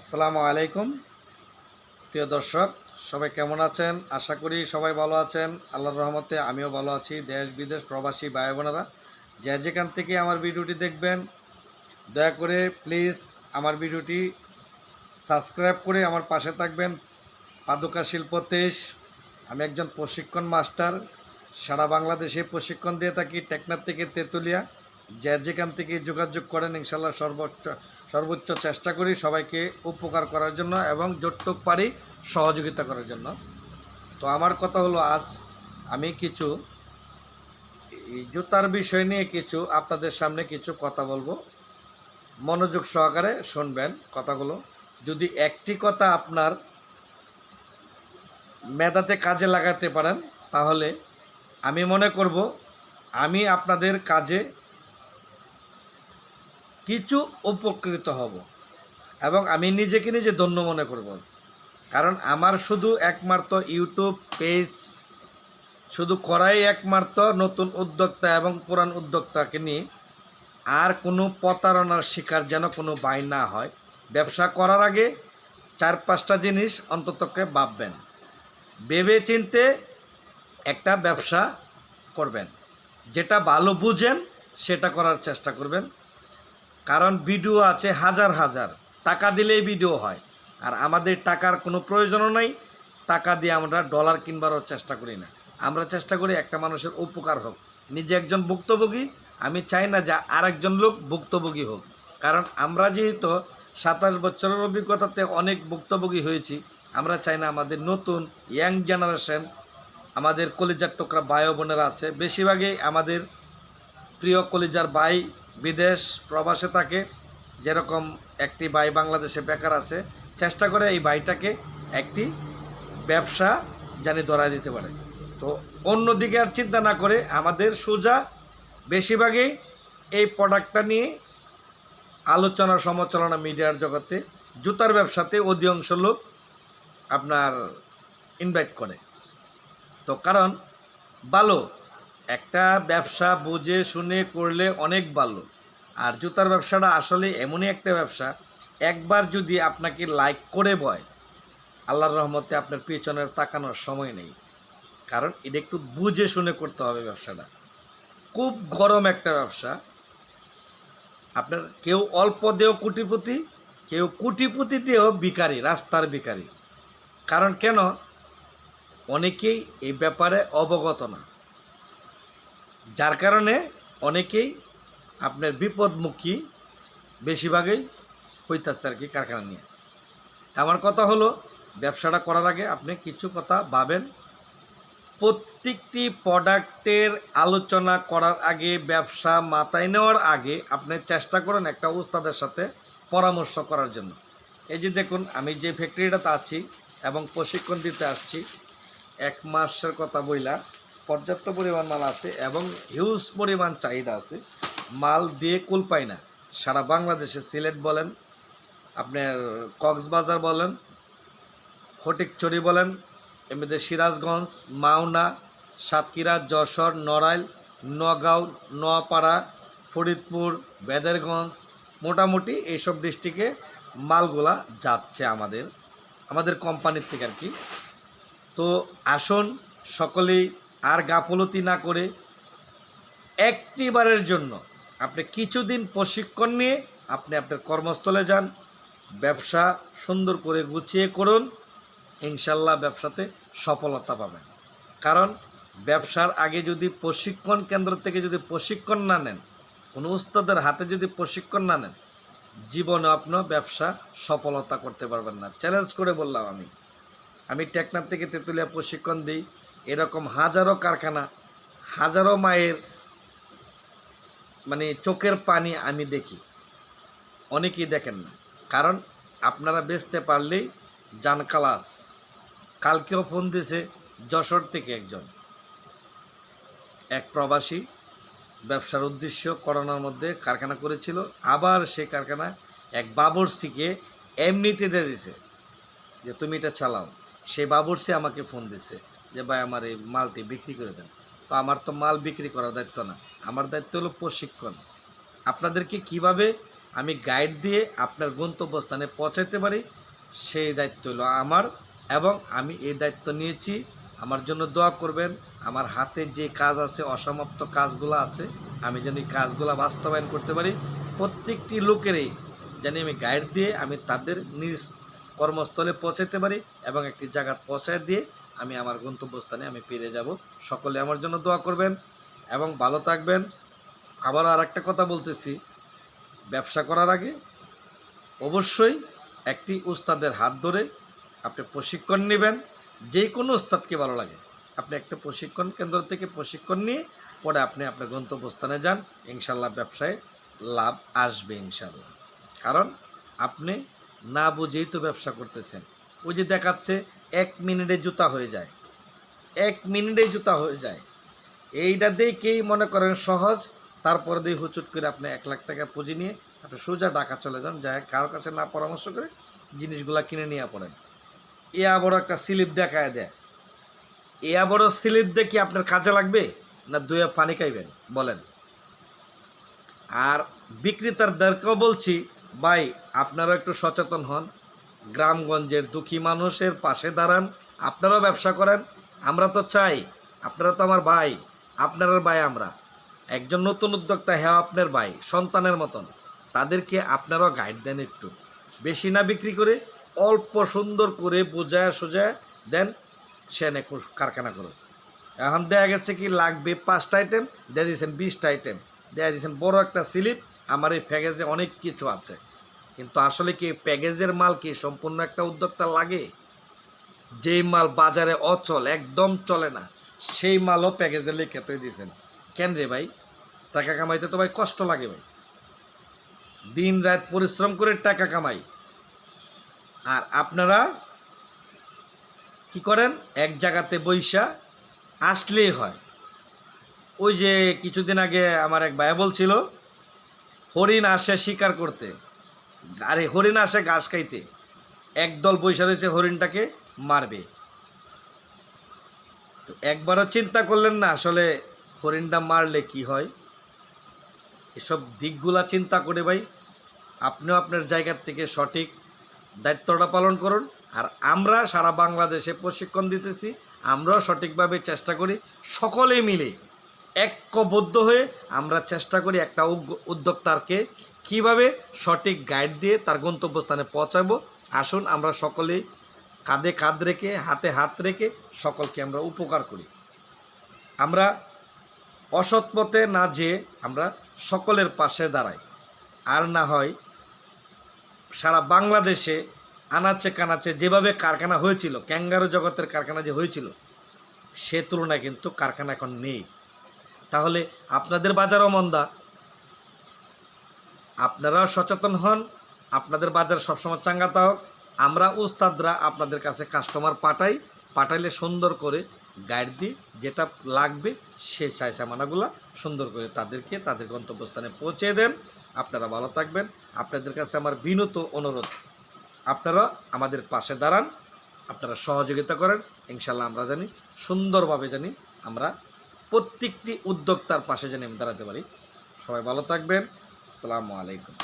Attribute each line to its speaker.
Speaker 1: আসসালামু আলাইকুম। প্রিয় দর্শক, সবাই কেমন আছেন? আশা করি সবাই ভালো আছেন। আল্লাহর রহমতে আমিও ভালো আছি। দেশ বিদেশ প্রবাসী ভাই বোনেরা, যে যেখান থেকে আমার ভিডিওটি দেখবেন, দয়া করে প্লিজ আমার ভিডিওটি সাবস্ক্রাইব করে আমার পাশে থাকবেন। পাদুকা শিল্প তেইশ, আমি একজন প্রশিক্ষণ মাস্টার। সারা বাংলাদেশে প্রশিক্ষণ দিয়ে থাকি টেকনার থেকে তেঁতুলিয়া। যে যেখান থেকে যোগাযোগ করেন, ইনশাল্লাহ সর্বোচ্চ সর্বোচ্চ চেষ্টা করি সবাইকে উপকার করার জন্য এবং যতটুক পারি সহযোগিতা করার জন্য। তো আমার কথা হলো, আজ আমি কিছু জুতার বিষয় নিয়ে কিছু আপনাদের সামনে কিছু কথা বলব। মনোযোগ সহকারে শুনবেন কথাগুলো। যদি একটি কথা আপনার মেধাতে কাজে লাগাতে পারেন, তাহলে আমি মনে করব, আমি আপনাদের কাজে কিছু উপকৃত হব। এবং আমি নিজেকে নিজে ধন্য মনে করব। কারণ আমার শুধু একমাত্র ইউটিউব, পেজ, শুধু করাই একমাত্র নতুন উদ্যোক্তা এবং পুরান উদ্যোক্তাকে নিয়ে আর কোনো প্রতারণার শিকার যেন কোনো বাই না হয়। ব্যবসা করার আগে চার পাঁচটা জিনিস অন্ততকে ভাববেন। ভেবে চিনতে একটা ব্যবসা করবেন। যেটা ভালো বুঝেন, সেটা করার চেষ্টা করবেন। কারণ ভিডিও আছে হাজার হাজার। টাকা দিলেই ভিডিও হয়। আর আমাদের টাকার কোনো প্রয়োজনও নাই। টাকা দিয়ে আমরা ডলার কিনবারও চেষ্টা করি না। আমরা চেষ্টা করি একটা মানুষের উপকার হোক। নিজে একজন ভুক্তভোগী, আমি চাই না যে আরেকজন লোক ভুক্তভোগী হোক। কারণ আমরা যেহেতু সাতাশ বছরের অভিজ্ঞতাতে অনেক ভুক্তভোগী হয়েছি, আমরা চাই না আমাদের নতুন, ইয়াং জেনারেশন, আমাদের কলিজার টোকরা ও বোনেরা আছে। বেশিরভাগই আমাদের প্রিয় কলিজার ভাই বিদেশ প্রবাসে থাকে, যেরকম একটি ভাই বাংলাদেশে বেকার আছে, চেষ্টা করে এই ভাইটাকে একটি ব্যবসা জানি ধরায় দিতে পারে। তো অন্যদিকে আর চিন্তা না করে আমাদের সোজা বেশিরভাগই এই প্রোডাক্টটা নিয়ে আলোচনা সমালোচনা মিডিয়ার জগতে জুতার ব্যবসাতে অধিকাংশ লোক আপনার ইনভাইট করে। তো কারণ ভালো একটা ব্যবসা বুঝে শুনে করলে অনেক ভালো। আর জুতার ব্যবসাটা আসলে এমনই একটা ব্যবসা, একবার যদি আপনাকে লাইক করে বয় আল্লাহর রহমতে আপনার পেছনের তাকানোর সময় নেই। কারণ এটা একটু বুঝে শুনে করতে হবে ব্যবসাটা। খুব গরম একটা ব্যবসা। আপনার কেউ অল্প দেহ কুটিপতি, কেউ কুটিপতি দিয়েও ভিকারি রাস্তার ভিকারি কারণ কেন? অনেকেই এই ব্যাপারে অবগত না। যার কারণে অনেকেই আপনার বিপদমুখী বেশিরভাগই হইতেছে আর কি কারখানা নিয়ে। আমার কথা হলো, ব্যবসাটা করার আগে আপনি কিছু কথা ভাবেন। প্রত্যেকটি প্রোডাক্টের আলোচনা করার আগে, ব্যবসা মাথায় নেওয়ার আগে আপনি চেষ্টা করেন একটা উস্তাদের সাথে পরামর্শ করার জন্য। এই যে দেখুন, আমি যে ফ্যাক্টরিটাতে আছি এবং প্রশিক্ষণ দিতে আসছি, এক মাসের কথা বইলা। পর্যাপ্ত পরিমাণ মাল আছে এবং হিউজ পরিমাণ চাহিদা আছে। মাল দিয়ে কুল পাই না। সারা বাংলাদেশে সিলেট বলেন, আপনার কক্সবাজার বলেন ফটিকচুরি বলেন, এমনিতে সিরাজগঞ্জ, মাওনা, সাতক্ষীরা, যশোর, নড়াইল, নগাঁও, নোয়াপাড়া, ফরিদপুর, বেদেরগঞ্জ, মোটামুটি এইসব ডিস্ট্রিক্টে মালগুলা যাচ্ছে আমাদের আমাদের কোম্পানির থেকে আর কি। তো আসুন, সকলেই আর গাফলতি না করে একটিবারের জন্য আপনি কিছুদিন প্রশিক্ষণ নিয়ে আপনি আপনার কর্মস্থলে যান, ব্যবসা সুন্দর করে গুছিয়ে করুন, ইনশাল্লাহ ব্যবসাতে সফলতা পাবেন। কারণ ব্যবসার আগে যদি প্রশিক্ষণ কেন্দ্র থেকে যদি প্রশিক্ষণ না নেন, কোনো উস্তাদের হাতে যদি প্রশিক্ষণ না নেন জীবনে আপনার ব্যবসা সফলতা করতে পারবেন না। চ্যালেঞ্জ করে বললাম আমি। আমি টেকনার থেকে তেঁতুলিয়া প্রশিক্ষণ দিই। এরকম হাজারো কারখানা, হাজারো মায়ের মানে চোখের পানি আমি দেখি। অনেকেই দেখেন না। কারণ আপনারা বেচতে পারলেই জান কালাস কালকেও ফোন দিয়েছে যশোর থেকে একজন। এক প্রবাসী ব্যবসার উদ্দেশ্য করোনার মধ্যে কারখানা করেছিল। আবার সে কারখানা এক বাবরসিকে এমনিতে দিয়ে দিছে যে, তুমি এটা চালাও। সে বাবরসি আমাকে ফোন দিছে যে ভাই আমার এই মালটি বিক্রি করে দেন। তো আমার তো মাল বিক্রি করার দায়িত্ব না। আমার দায়িত্ব হলো প্রশিক্ষণ। আপনাদেরকে কীভাবে আমি গাইড দিয়ে আপনার গন্তব্যস্থানে পৌঁছাতে পারি, সেই দায়িত্ব হলো আমার এবং আমি এই দায়িত্ব নিয়েছি। আমার জন্য দোয়া করবেন, আমার হাতে যে কাজ আছে, অসমাপ্ত কাজগুলো আছে, আমি যেন এই কাজগুলো বাস্তবায়ন করতে পারি। প্রত্যেকটি লোকেরই যেন আমি গাইড দিয়ে আমি তাদের নিজ কর্মস্থলে পৌঁছাতে পারি এবং একটি জায়গা পৌঁছায় দিয়ে আমি আমার গন্তব্যস্থানে আমি পেরে যাব। সকলে আমার জন্য দোয়া করবেন এবং ভালো থাকবেন। আবারও আর একটা কথা বলতেছি, ব্যবসা করার আগে অবশ্যই একটি উস্তাদের হাত ধরে আপনি প্রশিক্ষণ নেবেন। যে কোনো উস্তাদকে ভালো লাগে। আপনি একটা প্রশিক্ষণ কেন্দ্র থেকে প্রশিক্ষণ নিয়ে পরে আপনি আপনার গন্তব্যস্থানে যান। ইনশাল্লাহ ব্যবসায় লাভ আসবে ইনশাল্লাহ। কারণ আপনি না বুঝেই তো ব্যবসা করতেছেন। ওই যে দেখাচ্ছে, এক মিনিটে জুতা হয়ে যায়। এক মিনিটে জুতা হয়ে যায়। এইটা দেখেই মনে করেন সহজ। তারপরে দিয়ে হুচুট করে আপনি এক লাখ টাকা পুঁজি নিয়ে আপনি সোজা ঢাকা চলে যান। যায় কারোর কাছে না পরামর্শ করে জিনিসগুলা কিনে নিয়ে পড়েন। এয়া বড় একটা স্লিপ দেখায় দেয়। এয়া বড় স্লিপ দেখি আপনার কাজে লাগবে না দুয়ে পানি খাইবেন? বলেন। আর বিক্রেতারদেরকেও বলছি, ভাই, আপনারাও একটু সচেতন হন। গ্রামগঞ্জের দুঃখী মানুষের পাশে দাঁড়ান, আপনারাও ব্যবসা করেন। আমরা তো চাই, আপনারা তো আমার ভাই আপনার ভাই আমরা। একজন নতুন উদ্যোক্তা হ্যাঁ আপনার ভাই, সন্তানের মতন। তাদেরকে আপনারাও গাইড দেন একটু। বেশি না বিক্রি করে, অল্প সুন্দর করে বোঝায় সোজায় দেন সেনে কারখানা করো এখন দেখা গেছে কি, লাগবে পাঁচটা আইটেম দিয়ে দিয়েছেন বিশটা আইটেম দেয়া দিয়েছেন বড় একটা স্লিপ আমার এই প্যাকেজে অনেক কিছু আছে। কিন্তু আসলে কি প্যাকেজের মাল কি সম্পূর্ণ একটা উদ্যোক্তা লাগে? যেই মাল বাজারে অচল, একদম চলে না, সেই মালও প্যাকেজে লিখে তো দিয়েছেন কেন রে ভাই? টাকা কামাইতে তো ভাই কষ্ট লাগে ভাই। দিন রাত পরিশ্রম করে টাকা কামাই। আর আপনারা কি করেন? এক জায়গাতে বৈশা আসলেই হয়। ওই যে কিছুদিন আগে আমার এক ভাই বলছিল, হরিণ আসে শিকার করতে। আরে হরিণ আসে ঘাস খাইতে। একদল বৈশা রয়েছে হরিণটাকে মারবে। তো একবারও চিন্তা করলেন না আসলে হরিণটা মারলে কি হয়? এসব দিকগুলা চিন্তা করে ভাই, আপনিও আপনার জায়গার থেকে সঠিক দায়িত্বটা পালন করুন। আর আমরা সারা বাংলাদেশে প্রশিক্ষণ দিতেছি, আমরাও সঠিকভাবে চেষ্টা করি সকলে মিলে ঐক্যবদ্ধ হয়ে আমরা চেষ্টা করি একটা উদ্যোক্তাকে কীভাবে সঠিক গাইড দিয়ে তার গন্তব্যস্থানে পৌঁছাবো? আসুন আমরা সকলে কাঁধে কাঁধ রেখে, হাতে হাত রেখে সকলকে আমরা উপকার করি। আমরা অসৎ পথে না যেয়ে আমরা সকলের পাশে দাঁড়াই। আর না হয় সারা বাংলাদেশে আনাচে কানাচে যেভাবে কারখানা হয়েছিল, ক্যাঙ্গারো জগতের কারখানা যে হয়েছিল, সে তুলনায় কিন্তু কারখানা এখন নেই। তাহলে আপনাদের বাজারও মন্দা আপনারাও সচেতন হন, আপনাদের বাজার সবসময় চাঙ্গাতা হোক। আমরা উস্তাদরা আপনাদের কাছে কাস্টমার পাঠাই, পাঠাইলে সুন্দর করে গাইড দিই, যেটা লাগবে সে চাই সামানাগুলো সুন্দর করে তাদেরকে তাদের গন্তব্যস্থানে পৌঁছে দেন। আপনারা ভালো থাকবেন। আপনাদের কাছে আমার বিনত অনুরোধ। আপনারা আমাদের পাশে দাঁড়ান, আপনারা সহযোগিতা করেন। ইনশাল্লাহ আমরা জানি, সুন্দরভাবে জানি আমরা প্রত্যেকটি উদ্যোক্তার পাশে জানি আমি দাঁড়াতে পারি। সবাই ভালো থাকবেন। আসসালামু আলাইকুম।